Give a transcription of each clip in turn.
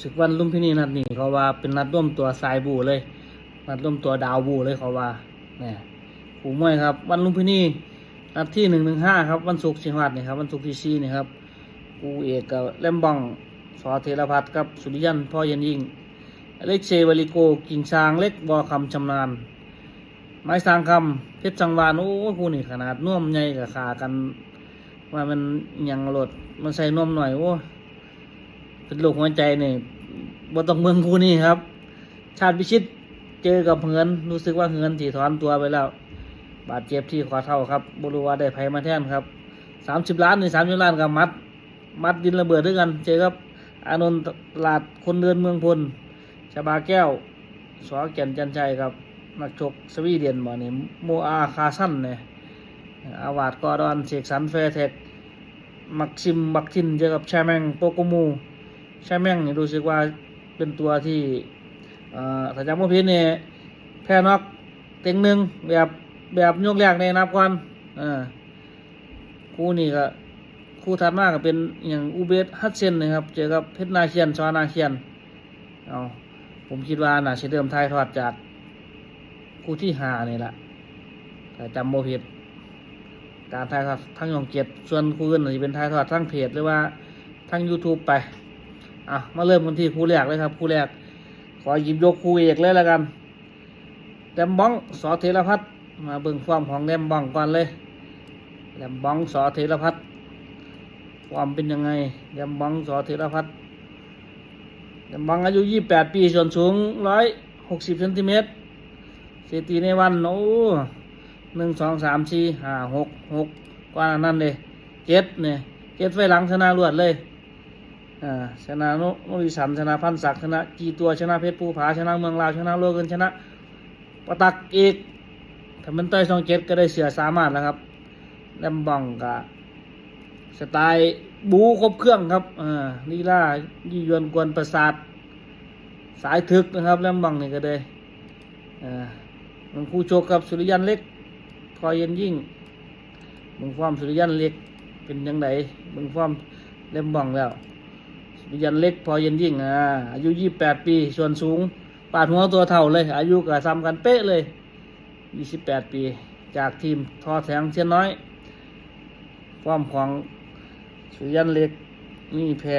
ศึกวันลุมพินีนัดนี้เขาว่าเป็นนัดร่วมตัวสายบูเลย นัดร่วมตัวดาวบูเลยเขาว่าเนี่ยผู้มวยครับ วันลุมพินีนัดที่หนึ่งหนึ่งห้าครับ วันศุกร์ชิงวัดนี่ครับวันศุกร์ที่สี่นี่ครับกูเอกกับแลมบองสอเทรพัฒน์กับสุริยันพ่อเย็นยิ่งเล็กเชวาลิโกกิ่งช้างเล็กบอคำชำนาญไม้สร้างคำเพชรจังวานโอ้กูนี่ขนาดน่วมใหญ่กับขากันว่ามันยังรถมันใส่นวมหน่อยโอ้ เป็นโรคหัวใจนี่บ่ต้องเมืองกูนี่ครับ ชาติพิชิตเจอกับเหือนรู้สึกว่าเหือนถีถอนตัวไปแล้ว บาดเจ็บที่ข้อเท้าครับบรูว่าได้ไผมาแทนครับสามสิบล้านหนี่สามสิบล้านกับมัด มัดดินระเบิดด้วยกัน เจอครับ อานนท์ลาดคนเดินเมืองพลชาบาแก้วสอแก่นจันชัยครับ นักชกสวีเดนบ่นี่โมอาคาซันเนี่ยอาวาดกอดอนเสกสรรแฟเทคมักซิมบักทินเจอกับแชแมงโปโกมู แชแมงนี่รู้สึกว่าเป็นตัวที่เอ่อถ้าจำไม่ผิดเนี่ยแพ้น็อกเต็งหนึ่งแบบแบบยกแรกในนับก่อนเออคู่นี้ก็คู่ถัดมาก็เป็นอย่างอูเบสฮัตเซนนะครับ เจอกับเพชรนาเคียนชวานาเคียนเอาผมคิดว่าน่าจะเดิมทายทอดจากคู่ที่หานี่แหละแต่จำไม่ผิด การถ่ายทอดทั้งช่องเจ็ดส่วนคู่อื่นอาจจะเป็นถ่ายทอดทั้งเพจหรือว่าทั้ง YouTube ไป อะมาเริ่มกันที่คู่แรกเลยครับคู่แรก ขอหยิบยกคู่เอกเลยล้วกันแดมบ้องสอเทรพัฒมาเบิ่งความของแดมบ้องก่อนเลยแดมบ้องสอเทรพัฒความเป็นยังไงแดมบ้องสอเทรพัฒแดมบ้องอายุ 28 ปีส่วนสูง 160เซนติเมตรสถิติในวันโอ้หนึ่งสองสามสี่ห้าหกหกกว่านั้นเลยเจ็ดเนี่ยเจ็ดไฟหลังชนะรวดเลย ชนะโนโนริสันชนะพันศักดิ์ชนะกีตัวชนะเพชรภูผาชนะเมืองลาวชนะโลกันชนะปะตักอีกถ้ามันต่อยสองเจ็ดก็ได้เสือสามารถแล้วครับแลมบองกะสไตล์บูครบเครื่องครับอ่าลีลายี่ยวนกวนประสาท สายถึกนะครับแลมบองนี่ก็เลยอ่ามันคู่โชกับสุริยันเล็กพอเย็นยิ่งมึงความสุริยันเล็กเป็นยังไงมึงความเล่มบองแล้ว ยันเล็กพอเย็นยิ่งอ่าอายุยี่แปดปี ส่วนสูง ปาดหัวตัวเท่าเลย อายุก็ซ้ำกันเป๊ะเลยยี่สิบแปดปี จากทีมทอแสงเชียนน้อยความของสุยันเล็กนี่แพ้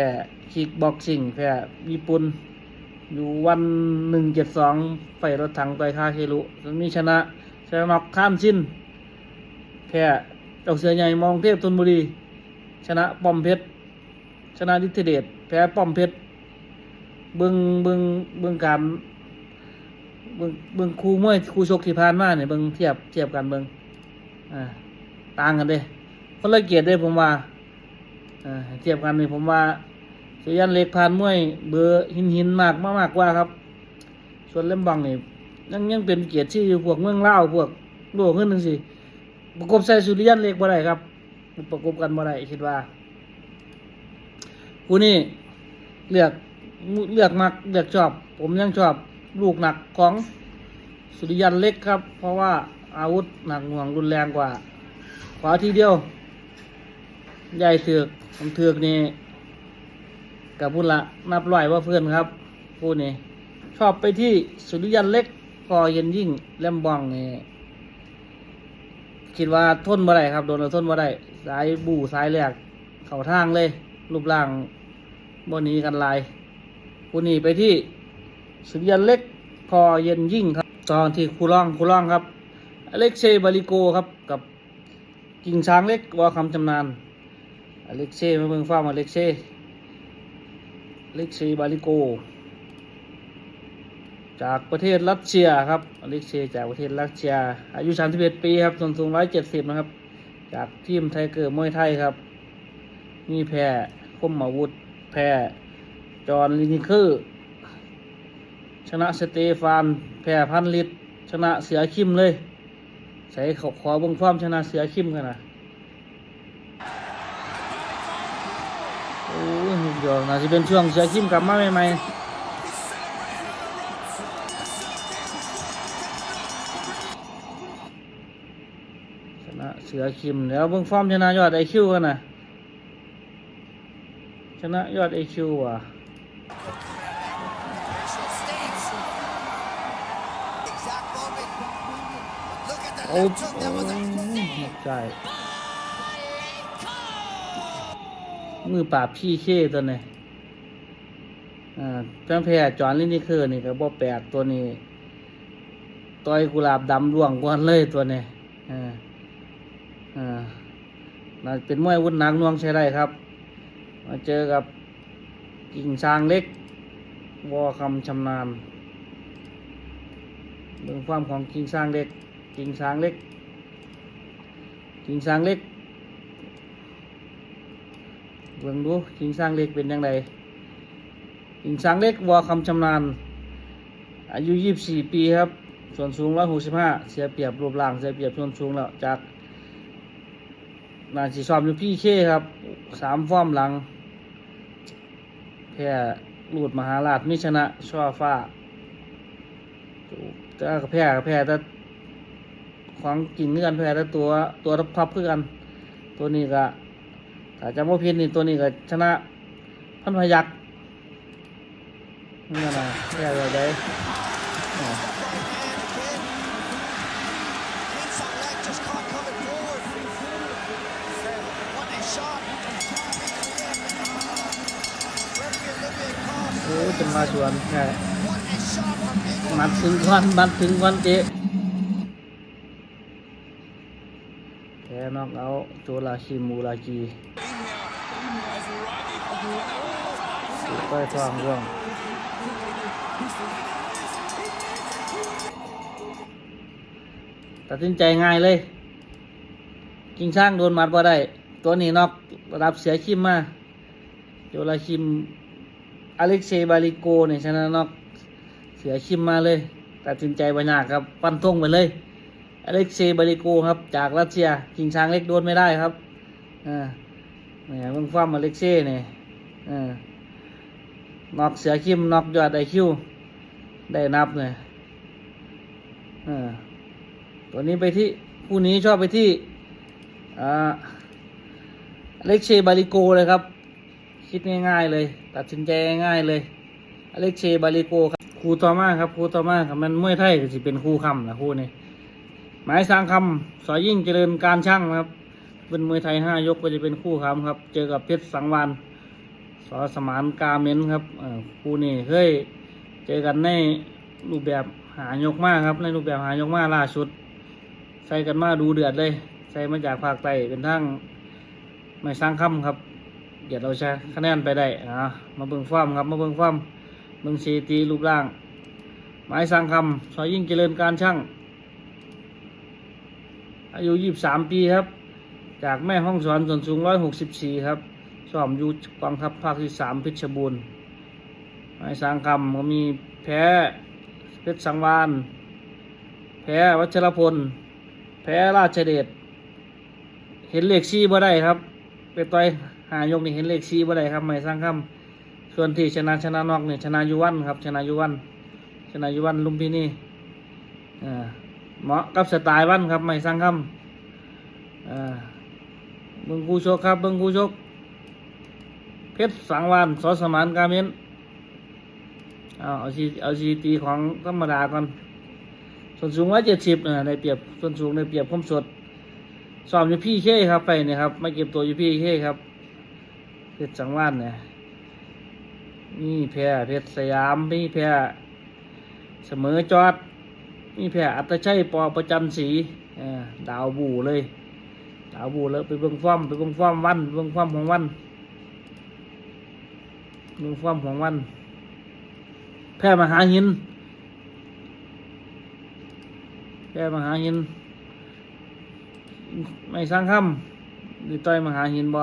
คิกบ็อกซิ่งแพ้ญี่ปุ่นอยู่วันหนึ่งเจ็ดสองไฟรถถังไปคาเครุตรงนี้ชนะชนะน็อกข้ามชิ้น แพ้เจ้าเสือใหญ่มองเทพธนบุรี ชนะปอมเพชร ชนะดิทเดช แพ้ป้อมเพชรเบิงเบิงเบิงการเบิงเบิงครูมวยครูชกที่ผ่านมาเนี่ยเบิงเทียบเทียบกันเบิงอ่าต่างกันเด้คนละเกียรติเด้ผมว่าอ่าเทียบกันนี่ผมว่าเสียันเล็กผ่านมวย เบอร์หินหินมากมากมากกว่าครับ ส่วนเล่มบังนี่ยังยังเป็นเกียรติชื่อยู่พวกเมืองเล่าพวกโลกขึ้นนึงสิประกบใส่สุริยันเล็กบ่ได้ครับ ประกบกันบ่ได้คิดว่ากูนี่ เลือกเลือกมักเลือกชอบ ผมยังชอบลูกหนักของสุริยันเล็กครับ เพราะว่าอาวุธหนักหน่วงรุนแรงกว่า ขวาทีเดียว ใหญ่เถือกผมเถือกนี่กับพุ่นละนับร้อยว่าเพื่อนครับผู้นี่ชอบไปที่สุริยันเล็กพอเย็นยิ่งแลมบองนี่คิดว่าทนบ่ได้ครับ โดนเราทนบ่ได้สายบู่สายแหลกเข่าทางเลย รูปร่าง บนนี้กันลายคู่นี้ไปที่สุริยันเล็กพอเย็นยิ่งครับ ตอนที่คูล่องคูล่องครับอเล็กเซย์บาริโกครับกับกิ่งช้างเล็กวอคำจำนานอเล็กเซย์มาเมืองฟ้ามาอเล็กเซย์อเล็กเซย์บาริโก จากประเทศรัสเซียครับอเล็กเซย์จากประเทศรัสเซีย อายุ31ปีครับส่วนสูง170นะครับ จากทีมไทเกอร์มวยไทยครับ มีแพรคมอาวุธ แพรจอห์นลินิเคอร์ชนะสเตฟาน แพรพันลิตร ชนะเสือคิมเลย ใส่ขอขอเบงความชนะเสือคิมกันนะโอ้ยเดี๋ยวน่าจะเป็นช่วงเสือคิมกลับมาใหม่ๆชนะเสือคิมแล้วเบิ่งฟอร์มชนะยอดไอคิวกันนะ ชนะยอดเ AQ ว่ะโอ้โหมดใจมือปราบพี่เช่ตัวนี้อ่าจังแพรจอนลินี่คือนี่ครับบ่แปดตัวนี้ต่อยกุหลาบดำร่วงกวนเลยตัวนี้อ่าอ่าเป็นมวยวุ้นนักน่วงใช้ได้ครับ มาเจอกับกิ่งช้างเล็ก วอคำชำนาญเบื้องความของกิ่งช้างเล็ก กิ่งช้างเล็ก กิ่งช้างเล็กเบิ่งดูกิ่งช้างเล็กเป็นยังไงกิ่งช้างเล็กวอคำชำนาญ อายุยี่สี่ปีครับ ส่วนสูงร้อยหกสิบห้าเสียเปรียบรูปร่าง เสียเปรียบส่วนสูงแล้วจากนาสีซอมอยู่พี่เคครับสามฟอร์มหลัง พ้ลูดมหาราชมิชนะช่อฟ้าแต่ก็แพ้ก็แพ้แต่ของกินเงื่อนแพ้แต่ตัวตัวรับพับเพื่อนตัวนี้ก็ถ้าจำว่าพินนี่ตัวนี้ก็ชนะพันพยักนี่นะแพ้อะไรได้ อ้ยเป็นมาชวนแค่ What a shot from Eagle. มัดถึงควันมัดถึงควันเจ๊แพ้นอกเอาโจลาชิมูลาจีสุดใต้ท้องร่วงตัดสินใจง่ายเลยกิงช่างโดนมัดบ่ได้ ตัวนี้นอกระดับเสียคิมมาโจลาคิม อเล็กเซย์บาลิโกเนี่ยชนะนอกเสียคิมมาเลย ตัดสินใจบัญญัติครับปั้นทงไปเลย อเล็กเซย์บาลิโกครับ จากรัสเซียกิงช้างเล็กโดนไม่ได้ครับอ่าเนี่ยมึงฟ้ามอเล็กเซ่เนี่ยอ่านอกเสียคิมนอกยอดไอคิวได้นับเนี่ยอ่าตัวนี้ไปที่คู่นี้ชอบไปที่อ่าอเล็กเซย์บาลิโกเลยครับ คิดง่าย ๆ เลย ตัดสินใจง่ายๆเลยอเล็กเชบาลิโกครับครูต่อมาครับครูต่อมาครับมันมวยไทยก็สิเป็นครูคำนะครูนี่หมายสร้างคำสอยยิ่งเจริญการช่างครับ เป็นมวยไทยห้ายกก็จะเป็นคู่คำครับ เจอกับเพชรสังวานสอสมานกาเมนครับคู่นี่เคยเจอกันในรูปแบบหายกมากครับ ในรูปแบบหายกมากล่าสุด ใส่กันมาดูเดือดเลย ใส่มาจากภาคใต้เป็นทั้งไม่สร้างคำครับ เดี๋ยวเราจะคะแนนไปได้อ่ามาเบิ่งฟ้อมครับมาเบิ่งฟ้อมเบิ่งสีตีรูปร่าง หมายสร้างคำซอยยิ่งเจริญการช่าง อายุยี่สามปีครับ จากแม่ห้องสอนส่วนสูงร้อยหกสิบสี่ครับสอบอยู่กองทัพภาคที่สามเพชรบูรณ์หมายสร้างคำก็มีแพ้เพชรสังวานแพ้วัชรพล แพ้ราชเดชเห็นเลขชี้บ่ได้ครับ ไปต่อยหายกนี่เห็นเลขชี้บ่ได้ครับไม่สร้างคำส่วนที่ชนะชนะนอกเนี่ยชนะยุวันครับ ชนะยุวัน ชนะยุวันลุมพินีอ่าเหมาะกับสไตล์วันครับไม่สร้างคำอ่าเบิ่งคู่ชกครับเบิ่งคู่ชกเพชรสังวานสอสมานกาเมนเอาเอาชีเอาชีตีของธรรมดาก่อนส่วนสูงร้อยเจ็ดสิบอ่าได้เปรียบส่วนสูงได้เปรียบคมสด สอบอยู่พี่เค้ครับไปเนี่ยครับมาเก็บตัวอยู่พี่เค้ครับเพชรสังวานเนี่ยนี่แพรเพชรสยามนี่แพรเสมอจอดนี่แพรอัตชัยปอประจันศรีดาวบูเลยดาวบูแล้วไปเบิ่งฟ้อมไปเบิ่งฟ้อมวันเบิ่งฟ้อมของวันเบิ่งฟ้อมของวัน แพรมหาหินแพรมหาหิน ไม่สร้างคำหรือต่อยมหาหินบ่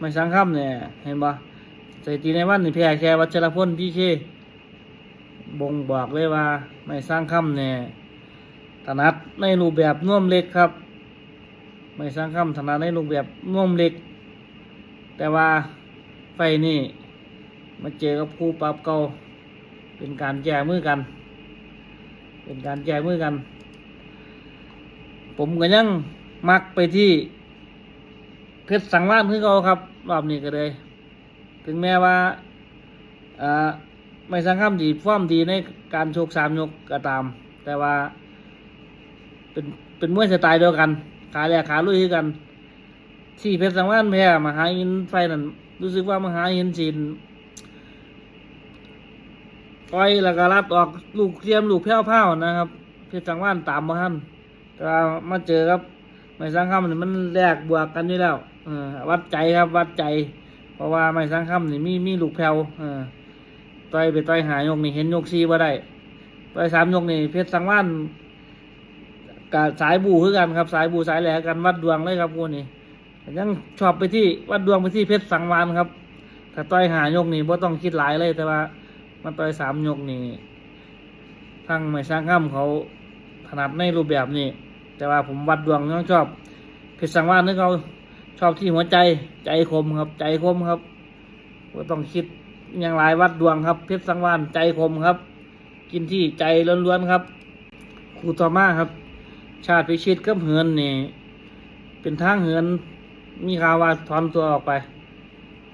ไม่สร้างคำเนี่ยเห็นบ่สถิติในวันนี่แพ้แค่วัชรพลพี่เคบ่งบอกเลยว่า ไม่สร้างคำเนี่ยถนัดในรูปแบบน่วมเล็กครับ ไม่สร้างคำถนัดในรูปแบบน่วมเล็ก แต่ว่าไฟนี่มาเจอกับครูปรับเก่าเป็นการแก้มือกัน เป็นการแก้มือกัน ผมก็ยัง มักไปที่ เพชรสังวานคือเขาครับรอบนี้ก็เลย ถึงแม้ว่าอ่าไม่สังคำดีฟ้อมดีในการโชกสามยกก็ตาม แต่ว่า เป็นเป็นมวยสไตล์เดียวกัน ขาแหลกขาลุยกัน ที่เพชรสังวานแพ้มหาอินไฟนั่นรู้สึกว่ามหาอินจีนต่อยแล้วก็รัดออกลูกเทียมลูกแพ้วพ้านะครับ เพชรสังวานตามมาทันแต่ว่ามาเจอครับ ไม่สังคำนี่มันแลกบวกกันอยู่แล้วเออวัดใจครับวัดใจ เพราะว่าไม่สังคำนี่มีมีลูกแพ้วเออต่อยไปต่อยหายกนี่เห็นยกซีว่าได้ต่อยสามยกนี่เพชรสังวานกับสายบูคือกันครับ สายบูสายแหลกกันวัดดวงเลยครับพวกนี้ยังชอบไปที่วัดดวงไปที่เพชรสังวานครับถ้าต่อยหายกนี่บ่ต้องคิดหลายเลยแต่ว่า มันต่อยสามยกนี่ทั้งไม่สร้างข้ามเขาถนัดในรูปแบบนี้ แต่ว่าผมวัดดวงยังชอบเพชรสังวานนึกเขาชอบที่หัวใจใจคมครับ ใจคมครับบ่ต้องคิดอยังหลายวัดดวงครับ เพชรสังวานใจคมครับ กินที่ใจล้วนๆครับครูต่อมาครับ ชาติพิชิตกับเหินนี่เป็นทางเหินมีข่าวว่าถอนตัวออกไป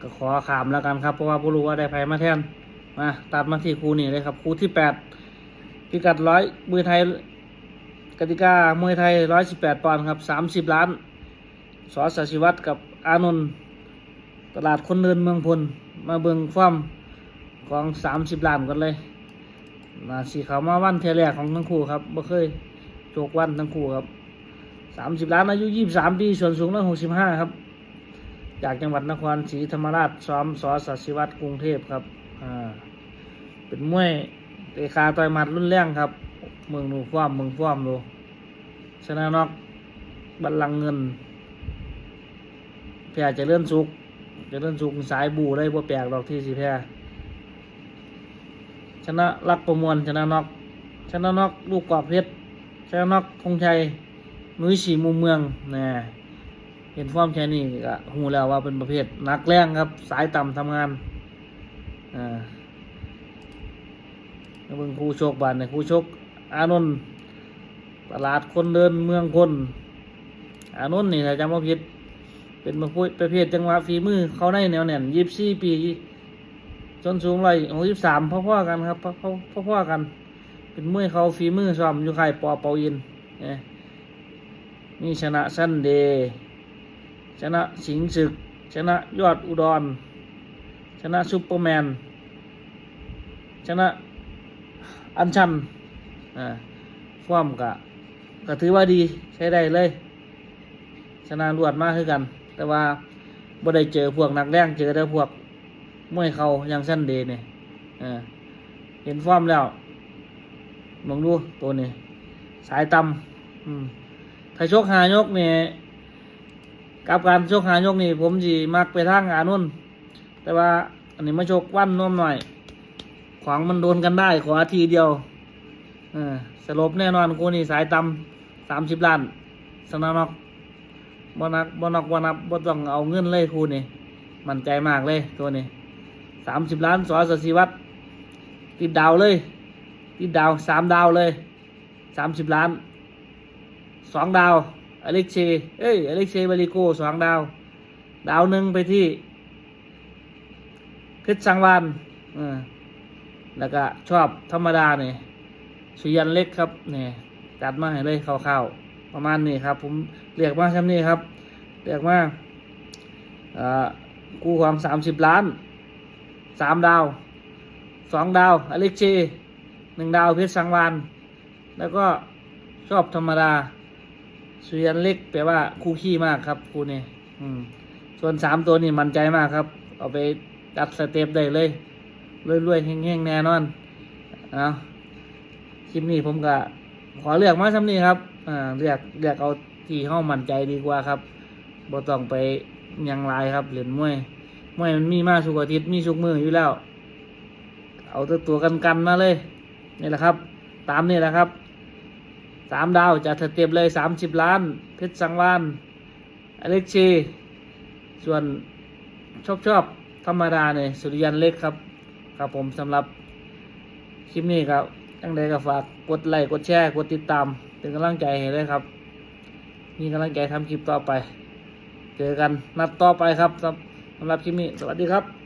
ก็ขอขามแล้วกันครับ เพราะว่าผู้รู้ว่าได้ไผมาแทนมาตัดมาที่ครูนี่เลยครับครูที่แปดพิกัดร้อยมวยไทย กติกามวยไทยร้อยสิบแปดปอนด์ครับสามสิบล้าน สอสศิวัตรกับอานนท์ตลาดคนเดินเมืองพล มาเบิงฟอร์มของสามสิบล้านกันเลยนาสีขาวมาวันเทแรกของทั้งคู่ครับบ่เคยโจกวันทั้งคู่ครับสามสิบล้านอายุยี่สามปีส่วนสูงร้อยหกสิบห้าครับ จากจังหวัดนครศรีธรรมราชซ้อมสอสัสิวัตรกรุงเทพครับอ่าเป็นมวยเตะขาต่อยหมัดรุ่นแรงครับ มืองดูฟ้อมเมืองฟ้อมดูชนะนอกบัลลังเงินแพ้จะเลื่อนสุกจะเลื่อนสุกสายบูได้บ่แปลกดอกที่สิแพ้ชนะรักประมวลชนะนอกชนะนอกลูกกรอบเพชรชนะนอกคงชัยนุ้ยสีมุมเมืองนะเห็นฟอร์มแค่นี้ก็หูแล้วว่าเป็นประเภทนักแรงครับ สายต่ำทำงานอ่าเบิ่งครูโชคบานเนี่ยครูโชค อานนท์ตลาดคนเดินเมืองคน อานนท์นี่ถ้าจำว่ผิด เป็นประเภทประเภทจังหวะฝีมือเขาในแนวแน่นยี่สี่ปี จนสูงร้อยหกสิบสามพ่อๆกันครับพ่อๆพ่อๆกัน เป็นมวยเขาฝีมือซ้อมอยู่ค่ายปอเปายินเนี่ยนี่ชนะซันเด ชนะสิงศึก ชนะยอดอุดร ชนะซุปเปอร์แมน ชนะอันชัน อ่าฟอร์มกะก็ถือว่าดีใช้ได้เลย ชนะรวดมากขึ้นกัน แต่ว่าบ่ได้เจอพวกนักแรงเจอแต่พวกมวยเขาอย่างซันเดย์เนี่ยเห็นฟอร์มแล้วมองดูตัวนี้ สายต่ำถ้าชกหายกเนี่ยกับการโชกหายกนี่ ผมจีมักไปทางอานุนแต่ว่าอันนี้มาชกวันน้อมหน่อย ขวางมันโดนกันได้ขอทีเดียว ออสลบแน่นอนกูนี่สายต่ำสามสิบล้านสนานอกบนักบนักบนับบ่ต้องเอาเงินเลยครูนี่ มั่นใจมากเลยตัวนี้สามสิบล้านสอสศิวัตรติดดาวเลย ติดดาวสามดาวเลยสามสิบล้านสองดาว อเล็กเชเอ้ยอเล็กเชบาริโกสองดาว ดาวหนึ่งไปที่เพชรสังวานอ่าแล้วก็ชอบธรรมดาเนี่ย สุยันเล็กครับเนี่ยจัดมาให้เลยคร่าวๆประมาณนี้ครับ ผมเรียกมาแค่นี้ครับเรียกมาอ่กู้ความสามสิบล้านสามดาวสองดาว อเล็กเชย์หนึ่งดาวเพชรสังวานแล้วก็ชอบธรรมดาสุยันเล็กแปลว่าคู่ขี้มากครับคู่นี้อืมส่วนสามตัวนี่มั่นใจมากครับ เอาไปจัดสเต็ปได้เลยรวยๆแห้งๆแน่นอน เอา ลิปนี้ผมก็ขอเลือกมาซ้ำนี้ครับอ่าเลือกเลือกเอาที่ห้องมั่นใจดีกว่าครับบ่ต้องไปยังลายครับเหรียญมวยมวยมันมีมาสุกอาทิตย์มีสุกมืออยู่แล้ว เอาตัวตัวกันกันๆมาเลยนี่แหละครับ ตามนี่แหละครับสามดาวจะเต็มเลยสามสิบล้าน เพชรสังวานอเล็กชีส่วนชอบชอบธรรมดาเนี่ยสุริยันเล็กครับ ครับผมสำหรับคลิปนี้ครับ ยังใดก็ฝากกดไลค์กดแชร์กดติดตาม เป็นกำลังใจให้เลยครับ มีกำลังใจทำคลิปต่อไป เจอกันนัดต่อไปครับสำหรับคลิปนี้สวัสดีครับ